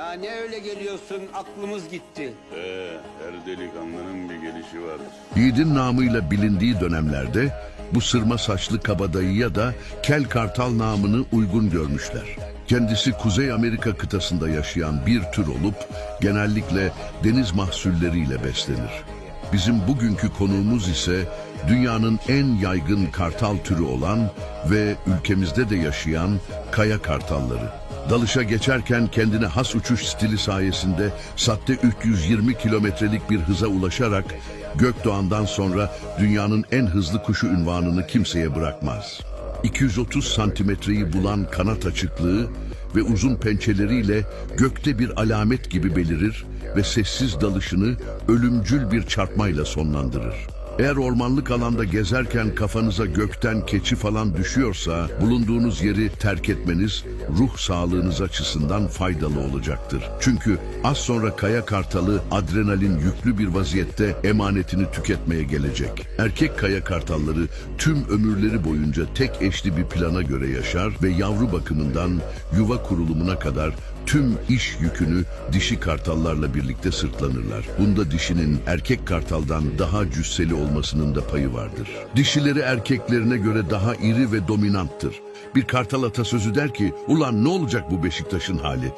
Ya ne öyle geliyorsun aklımız gitti. Ee, her delikanlının bir gelişi vardır. Yiğidin namıyla bilindiği dönemlerde bu sırma saçlı kabadayıya da Kel Kartal namını uygun görmüşler. Kendisi Kuzey Amerika kıtasında yaşayan bir tür olup genellikle deniz mahsulleriyle beslenir. Bizim bugünkü konuğumuz ise dünyanın en yaygın kartal türü olan ve ülkemizde de yaşayan kaya kartalları. Dalışa geçerken kendine has uçuş stili sayesinde saatte 320 kilometrelik bir hıza ulaşarak Gökdoğan'dan sonra dünyanın en hızlı kuşu ünvanını kimseye bırakmaz. 230 santimetreyi bulan kanat açıklığı ve uzun pençeleriyle gökte bir alamet gibi belirir ve sessiz dalışını ölümcül bir çarpmayla sonlandırır. Eğer ormanlık alanda gezerken kafanıza gökten keçi falan düşüyorsa bulunduğunuz yeri terk etmeniz ruh sağlığınız açısından faydalı olacaktır. Çünkü az sonra kaya kartalı adrenalin yüklü bir vaziyette emanetini tüketmeye gelecek. Erkek kaya kartalları tüm ömürleri boyunca tek eşli bir plana göre yaşar ve yavru bakımından yuva kurulumuna kadar tüm iş yükünü dişi kartallarla birlikte sırtlanırlar. Bunda dişinin erkek kartaldan daha cüsseli olmasının da payı vardır. Dişileri erkeklerine göre daha iri ve dominanttır. Bir kartal atasözü der ki, ulan ne olacak bu Beşiktaş'ın hali?